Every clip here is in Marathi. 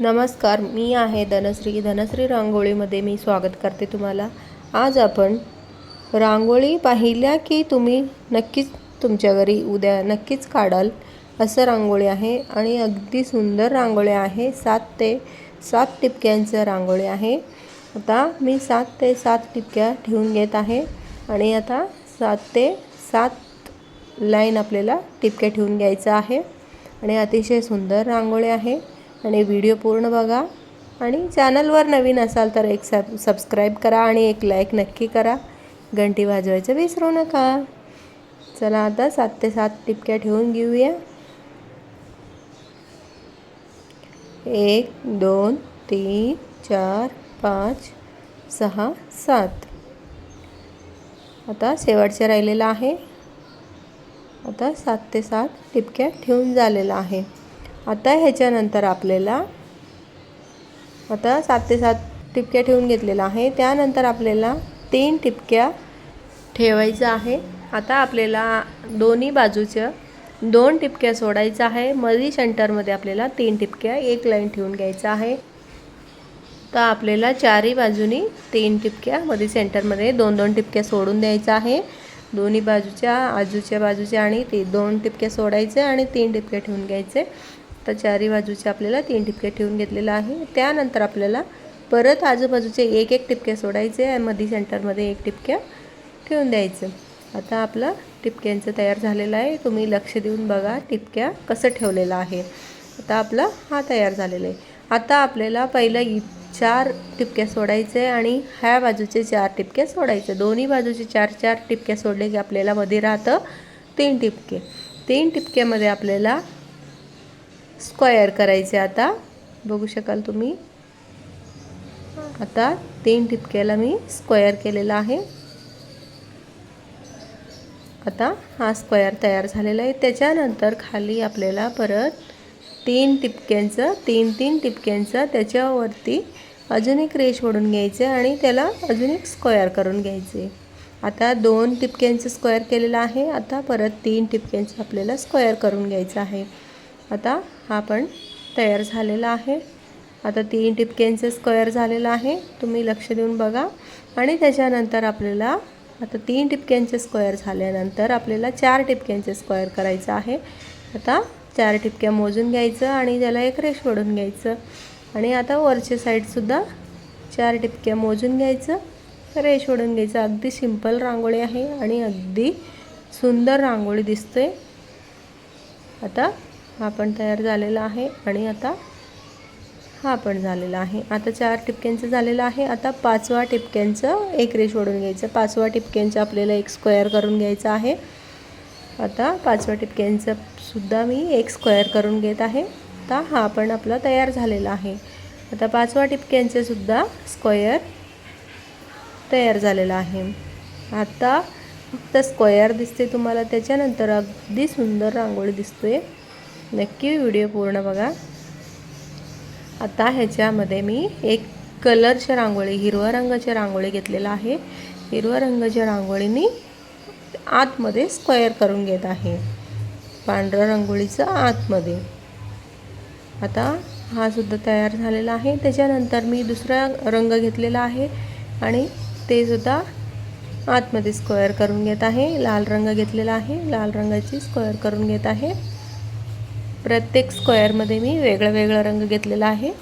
नमस्कार मी आहे धनश्री. धनश्री रांगोळीमध्ये मी स्वागत करते तुम्हाला. आज आपण रांगोळी पाहिल्या की तुम्ही नक्कीच तुमच्या घरी उद्या नक्कीच काढाल असं रांगोळी आहे आणि अगदी सुंदर रांगोळी आहे. सात ते सात टिपक्यांचं रांगोळी आहे. आता मी सात ते सात टिपक्या ठेवून घेत आहे आणि आता सात ते सात लाईन आपल्याला टिपक्या ठेवून घ्यायचं आहे आणि अतिशय सुंदर रांगोळी आहे. आणि व्हिडिओ पूर्ण बघा. आणि चॅनलवर नवीन असाल तर एक सब सबस्क्राईब करा आणि एक लाईक नक्की करा. घंटी वाजवायचं विसरू नका. चला आता सात ते सात टिपक्या ठेवून घेऊया. एक दोन तीन चार पाच सहा सात. आता शेवटच्या राहिलेलं आहे. आता सात ते सात टिपक्या ठेवून झालेला आहे. आता ह्याच्यानंतर आपल्याला आता सात ते सात टिपक्या ठेवून घेतलेला आहे त्यानंतर आपल्याला तीन टिपक्या ठेवायचं आहे. आता आपल्याला दोन्ही बाजूच्या दोन टिपक्या सोडायचं आहे. मधी सेंटरमध्ये आपल्याला तीन टिपक्या एक लाईन ठेवून घ्यायचं आहे. तर आपल्याला चारही बाजूनी तीन टिपक्या मध्ये सेंटरमध्ये दोन दोन टिपक्या सोडून द्यायचं आहे. दोन्ही बाजूच्या आजूच्या बाजूच्या आणि ते दोन टिपक्या सोडायचे आणि तीन टिपक्या ठेवून घ्यायचे. तर चारही बाजूचे आपल्याला तीन ठिपके ठेवून घेतलेलं आहे. त्यानंतर आपल्याला परत आजूबाजूचे एक एक टिपक्या सोडायचे आणि मध्ये सेंटरमध्ये एक टिपक्या ठेवून द्यायचं. आता आपलं टिपक्यांचं तयार झालेलं आहे. तुम्ही लक्ष देऊन बघा टिपक्या कसं ठेवलेलं आहे. आता आपला हा तयार झालेला आहे. आता आपल्याला पहिलं इ चार टिपक्या सोडायचे आणि ह्या बाजूचे चार टिपक्या सोडायचे. दोन्ही बाजूचे चार चार टिपक्या सोडले की आपल्याला मध्ये राहतं तीन टिपके तीन टिपक्यामध्ये आपल्याला स्क्वेअर करायचे आता. बघू शकाल तुम्ही. आता तीन टिपक्याला मी स्क्वेअर केलेला आहे. आता हा स्क्वेअर तयार झालेला आहे. त्याच्यानंतर खाली आपल्याला परत तीन टिपक्यांचं तीन तीन टिपक्यांचं त्याच्यावरती अजून एक रेश ओढून घ्यायचे आणि त्याला अजून एक स्क्वेअर करून घ्यायचे. आता दोन टिपक्यांचं स्क्वेअर केलेलं आहे. आता परत तीन टिपक्यांचं आपल्याला स्क्वेअर करून घ्यायचं आहे. आता हा पण तयार झालेला आहे. आता तीन टिपक्यांचं स्क्वेअर झालेलं आहे. तुम्ही लक्ष देऊन बघा. आणि त्याच्यानंतर आपल्याला आता तीन टिपक्यांचे स्क्वेअर झाल्यानंतर आपल्याला चार टिपक्यांचे स्क्वेअर करायचं आहे. आता चार टिपक्या मोजून घ्यायचं आणि त्याला एक रेश ओढून घ्यायचं. आणि आता वरच्या साईडसुद्धा चार टिपक्या मोजून घ्यायचं. रेश ओढून घ्यायचं. अगदी सिंपल रांगोळी आहे आणि अगदी सुंदर रांगोळी दिसते. आता हा पण तयार झालेला आहे आणि आता हा पण झालेला आहे. आता चार टिपक्यांचं झालेलं आहे. आता पाचवा टिपक्यांचं एक रेश ओढून घ्यायचं. पाचवा टिपक्यांचं आपल्याला एक स्क्वेअर करून घ्यायचं आहे. आता पाचव्या टिपक्यांचं सुद्धा मी एक स्क्वेअर करून घेत आहे. आता हा पण आपला तयार झालेला आहे. आता पाचवा टिपक्यांचे सुद्धा स्क्वेअर तयार झालेला आहे. आता फक्त स्क्वेअर दिसते तुम्हाला त्याच्यानंतर अगदी सुंदर रांगोळी दिसते नक्की व्हिडिओ पूर्ण बघा. आता ह्याच्यामध्ये मी एक कलरच्या रांगोळी हिरव्या रंगाची रांगोळी घेतलेला आहे. हिरव्या रंगाच्या रांगोळीनी आतमध्ये स्क्वेअर करून घेत आहे. पांढऱ्या रांगोळीचं आतमध्ये. आता हा सुद्धा तयार झालेला आहे. त्याच्यानंतर मी दुसरा रंग घेतलेला आहे आणि ते सुद्धा आतमध्ये स्क्वेअर करून घेत आहे. लाल रंग घेतलेला आहे. लाल रंगाची स्क्वेअर करून घेत आहे. प्रत्येक स्क्वेअरमध्ये मी वेगळा वेगळा रंग घेतलेला आहे.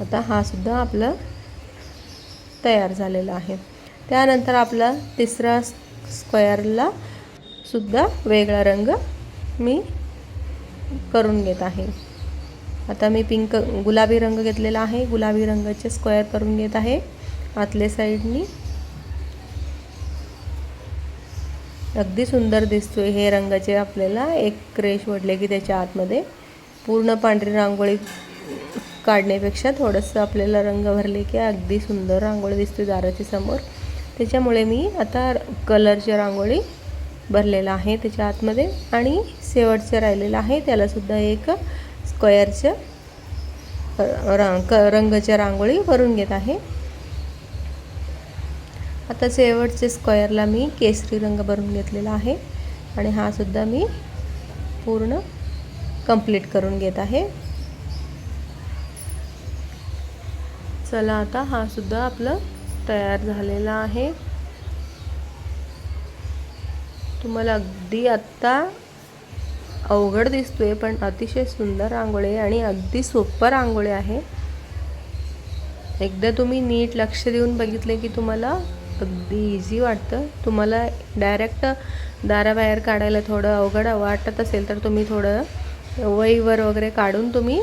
आता हा सुद्धा आपलं तयार झालेला आहे. त्यानंतर आपला तिसरा स्क्वेअरला सुद्धा वेगळा रंग मी करून घेत आहे. आता मी पिंक गुलाबी रंग घेतलेला आहे. गुलाबी रंगाचे स्क्वेअर करून घेत आहे. आतल्या साईडनी अगदी सुंदर दिसतोय हे रंगाचे आपल्याला एक क्रेश वडले की त्याच्या आतमध्ये. पूर्ण पांढरी रांगोळी काढण्यापेक्षा थोडंसं आपल्याला रंग भरले की अगदी सुंदर रांगोळी दिसते दाराच्या समोर. त्याच्यामुळे मी आता कलरची रांगोळी भरलेला आहे त्याच्या आतमध्ये आणि शेवटचं राहिलेलं आहे त्यालासुद्धा एक स्क्वेअरचं रंग क रंगाच्या रांगोळी भरून घेत आहे. आता शेवटचे स्क्वेअरला मी केसरी रंग भरून घेतलेला आहे आणि हा सुद्धा मी पूर्ण कंप्लीट करून घेत आहे. चला आता हा सुद्धा आपलं तयार झालेला आहे. तुम्हाला अगदी आत्ता अवघड दिसतोय पण अतिशय सुंदर रांगोळी आहे आणि अगदी सोपं रांगोळी आहे. एकदा तुम्ही नीट लक्ष देऊन बघितले की तुम्हाला अगदी इझी वाटतं. तुम्हाला डायरेक्ट दाराबाहेर काढायला थोडं अवघड वाटत असेल तर तुम्ही थोडं वहीवर वगैरे काढून तुम्ही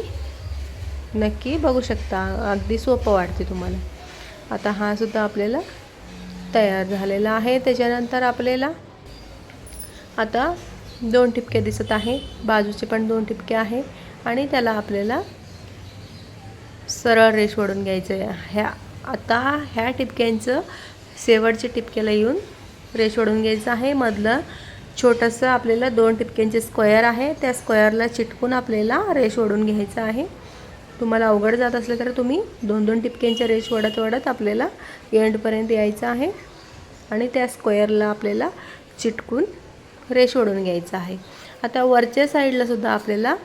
नक्की बघू शकता. अगदी सोपं वाटते तुम्हाला. आता हा सुद्धा आपल्याला तयार झालेला आहे. त्याच्यानंतर आपल्याला आता दोन ठिपके दिसत आहे. बाजूचे पण दोन ठिपके आहे. आणि त्याला आपल्याला सरळ रेष ओढून घ्यायचं आहे ह्या आता ह्या टिपक्यांचं शेवटच्या टिपक्याला येऊन रेश ओढून घ्यायचं आहे. मधलं छोटंसं आपल्याला दोन टिपक्यांचे स्क्वेअर आहे. त्या स्क्वेअरला चिटकून आपल्याला रेश ओढून घ्यायचं आहे. तुम्हाला अवघड जात असलं तर तुम्ही दोन दोन टिपक्यांच्या रेश ओढत ओढत आपल्याला एंडपर्यंत यायचं आहे. आणि त्या स्क्वेअरला आपल्याला चिटकून रेश ओढून घ्यायचं आहे. आता वरच्या साईडलासुद्धा आपल्याला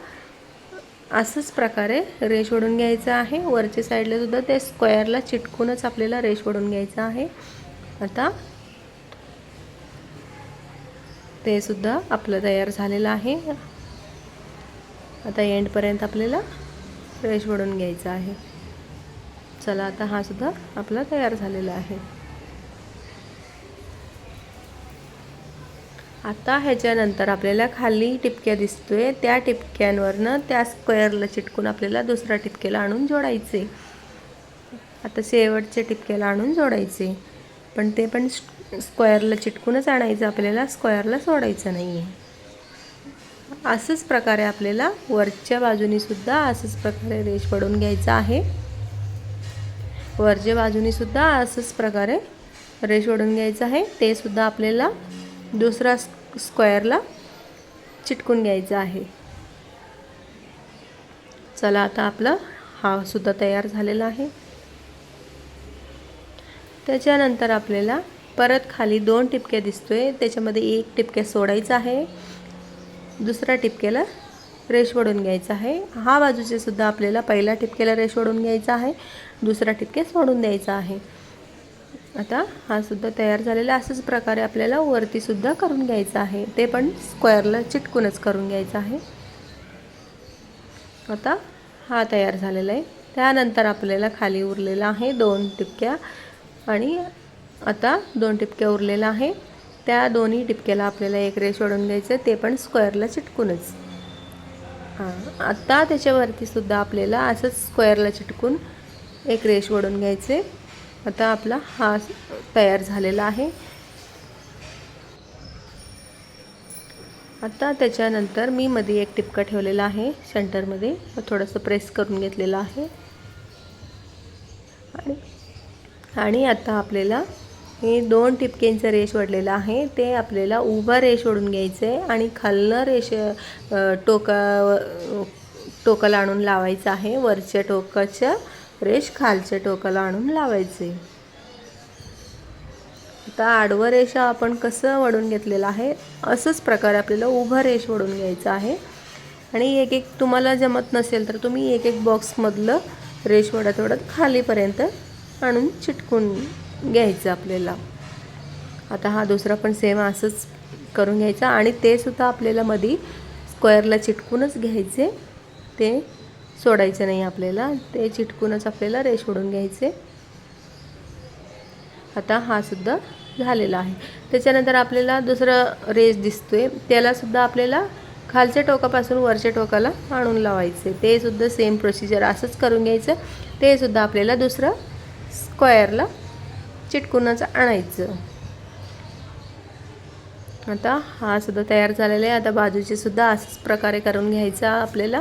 असंच प्रकारे रेश ओढून घ्यायचं आहे. वरच्या साईडलासुद्धा त्या स्क्वेअरला चिटकूनच आपल्याला रेष ओढून घ्यायचं आहे. आता ते सुद्धा आपलं तयार झालेलं आहे. आता एंडपर्यंत आपल्याला फ्रेश वडून घ्यायचं आहे. चला आता हा सुद्धा आपला तयार झालेला आहे. आता ह्याच्यानंतर आपल्याला खाली टिपक्या दिसतोय. त्या टिपक्यांवरनं त्या स्क्वेअरला चिटकून आपल्याला दुसऱ्या टिपक्याला आणून जोडायचे. आता शेवटच्या टिपक्याला आणून जोडायचे. पण ते पण स्क्वेअरला चिटकूनच आणायचं आपल्याला स्क्वेअरला सोडायचं नाही आहे असंच प्रकारे आपल्याला वरच्या बाजूनीसुद्धा असंच प्रकारे रेश पडून घ्यायचं आहे. वरच्या बाजूनीसुद्धा असंच प्रकारे रेश ओढून घ्यायचं आहे. ते सुद्धा आपल्याला दुसरा स्क्वेअरला चिटकून घ्यायचं आहे. चला आता आपला हा सुद्धा तयार झालेला आहे. त्याच्यानंतर आपल्याला परत खाली दोन टिपक्या दिसतोय. त्याच्यामध्ये एक टिपक्या सोडायचा आहे. दुसऱ्या टिपक्याला रेश ओढून घ्यायचा आहे. हा बाजूचे सुद्धा आपल्याला पहिल्या टिपक्याला रेश ओढून घ्यायचा आहे. दुसरा टिपके सोडून द्यायचा आहे. आता हा सुद्धा तयार झालेला असंच प्रकारे आपल्याला वरती सुद्धा करून घ्यायचं आहे. ते पण स्क्वेअरला चिटकूनच करून घ्यायचं आहे. आता हा तयार झालेला आहे. त्यानंतर आपल्याला खाली उरलेला आहे दोन टिपक्या. आणि आता दोन टिपक्या उरलेला आहे. त्या दोन्ही टिपक्याला आपल्याला एक रेश ओढून घ्यायचं ते पण स्क्वेअरला चिटकूनच. हां आत्ता त्याच्यावरती सुद्धा आपल्याला असंच स्क्वेअरला चिटकून एक रेश ओढून घ्यायचे आता आपला हा तयार झालेला आहे. आता त्याच्यानंतर मी मध्ये एक टिपका ठेवलेला आहे सेंटरमध्ये थोडंसं प्रेस करून घेतलेलं आहे. आणि आणि आता आपल्याला हे दोन टिपक्यांचं रेश ओढलेलं आहे. ते आपल्याला उभा रेश ओढून घ्यायचं आहे आणि खालनं रेश टोका टोकाला आणून लावायचं आहे. वरच्या टोकाच्या रेश खालच्या टोकाला आणून लावायचे आता आडवं रेषा आपण कसं वडून घेतलेलं आहे असंच प्रकारे आपल्याला उभं रेश ओढून घ्यायचं आहे. आणि एक एक तुम्हाला जमत नसेल तर तुम्ही एक एक बॉक्समधलं रेश वडत वडत खालीपर्यंत आणून चिटकून घ्यायचं आपल्याला. आता हा दुसरा पण सेम असंच करून घ्यायचा आणि ते सुद्धा आपल्याला मधी स्क्वेअरला चिटकूनच घ्यायचे. ते सोडायचं नाही आपल्याला. ते चिटकूनच आपल्याला रेश ओढून घ्यायचे. आता हा सुद्धा झालेला आहे. त्याच्यानंतर आपल्याला दुसरं रेस दिसतोय. त्यालासुद्धा आपल्याला खालच्या टोकापासून वरच्या टोकाला आणून लावायचे. ते सुद्धा सेम प्रोसिजर असंच करून घ्यायचं. ते सुद्धा आपल्याला दुसरं स्क्वेअरला चिटकूनच आणायचं. आता हा सुद्धा तयार झालेला आहे. आता बाजूचे सुद्धा असंच प्रकारे करून घ्यायचा आपल्याला.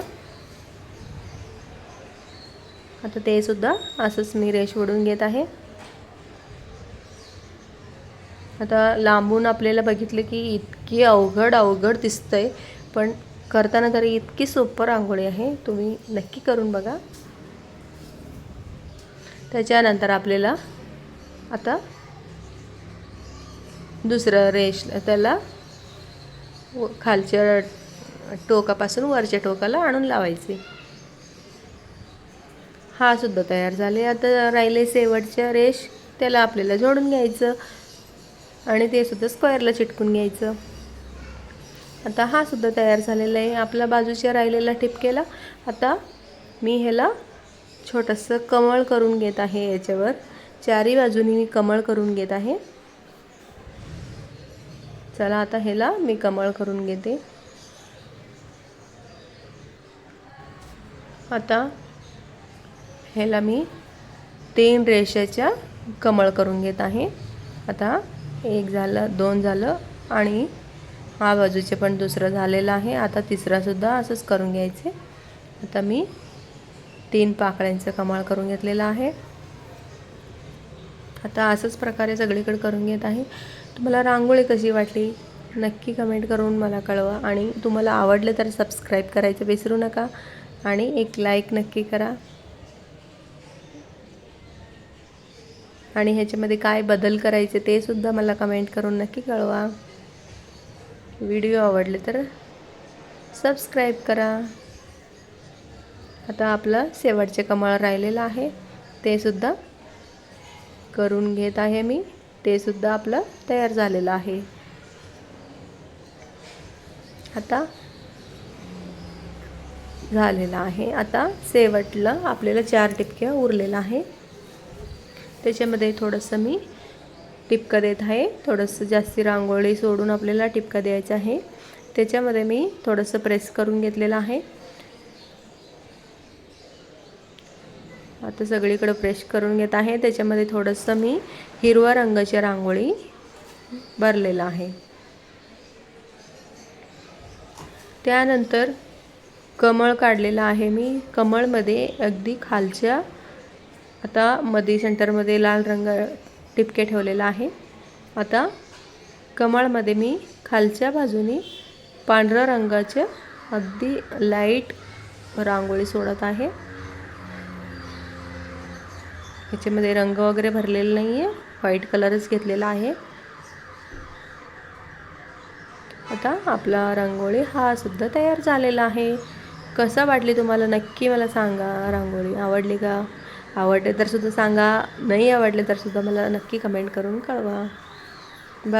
आता ते सुद्धा असंच मी रेश ओढून घेत आहे. आता लांबून आपल्याला बघितलं की इतकी अवघड अवघड दिसतंय. पण करताना तरी इतकी सोपं रांगोळी आहे. तुम्ही नक्की करून बघा. त्याच्यानंतर आपल्याला आता दुसरं रेश त्याला खालच्या टोकापासून वरच्या टोकाला आणून लावायचे. हा सुद्धा तयार झाले. आता राहिले शेवटच्या रेश त्याला आपल्याला जोडून घ्यायचं आणि ते सुद्धा स्क्वेअरला चिटकून घ्यायचं. आता हा सुद्धा तयार झालेला आहे. आपला बाजूच्या राहिलेला ठिपकेला आता मी ह्याला छोटंसं कमळ करून घेत आहे याच्यावर. चारी बाजूनी मी कमळ करून घेत आहे. चला आता ह्याला मी कमळ करून घेते. आता ह्याला मी तीन रेषेच्या कमळ करून घेत आहे. आता एक झालं दोन झालं आणि हा बाजूचे पण दुसरं झालेलं आहे. आता तिसरासुद्धा असंच करून घ्यायचे. आता मी तीन पाकळ्यांचं कमाळ करून घेतलेलं आहे. आता असंच प्रकारे सगळीकडे करून घेत आहे. तुम्हाला रांगोळी कशी वाटली? नक्की कमेंट करून मला कळवा. आणि तुम्हाला आवडलं तर सबस्क्राईब करायचं विसरू नका. आणि एक लाईक नक्की करा. आणि ह्याच्यामध्ये काय बदल करायचे ते सुद्धा मला कमेंट करून नक्की कळवा. व्हिडिओ आवडले तर सबस्क्राईब करा. आता आपलं शेवटचे कमळ राहिलेलं आहे. ते सुद्धा करून घेत आहे मी. ते सुद्धा आपलं तयार झालेलं आहे. आता झालेलं आहे. आता शेवटलं आपल्याला चार टिपक्या उरलेलं आहे. त्याच्यामध्ये थोडंसं मी टिपका देत आहे. थोडंसं जास्ती रांगोळी सोडून आपल्याला टिपका द्यायचा आहे. त्याच्यामध्ये मी थोडंसं प्रेस करून घेतलेलं आहे. आता सगळीकडं प्रेश करून घेत आहे. त्याच्यामध्ये थोडंसं मी हिरवा रंगाची रांगोळी भरलेलं आहे. त्यानंतर कमळ काढलेलं आहे मी. कमळमध्ये अगदी खालच्या आता मध्ये सेंटरमध्ये लाल रंग टिपके ठेवलेला आहे. आता कमळमध्ये मी खालच्या बाजूने पांढऱ्या रंगाच्या अगदी लाइट रांगोळी सोडत आहे. ह्याच्यामध्ये रंग वगैरे भरलेला नाही आहे व्हाईट कलरच घेतलेला आहे. आता आपला रांगोळी हा सुद्धा तयार झालेला आहे. कसा वाटली तुम्हाला? नक्की मला सांगा रांगोळी. आवडली का? आवडले तर सुद्धा सांगा. नाही आवडले तर सुद्धा मला नक्की कमेंट करून कळवा.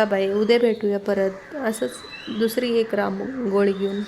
बाय उद्या भेटूया परत. असंच दुसरी एक रांगोळी घेऊन.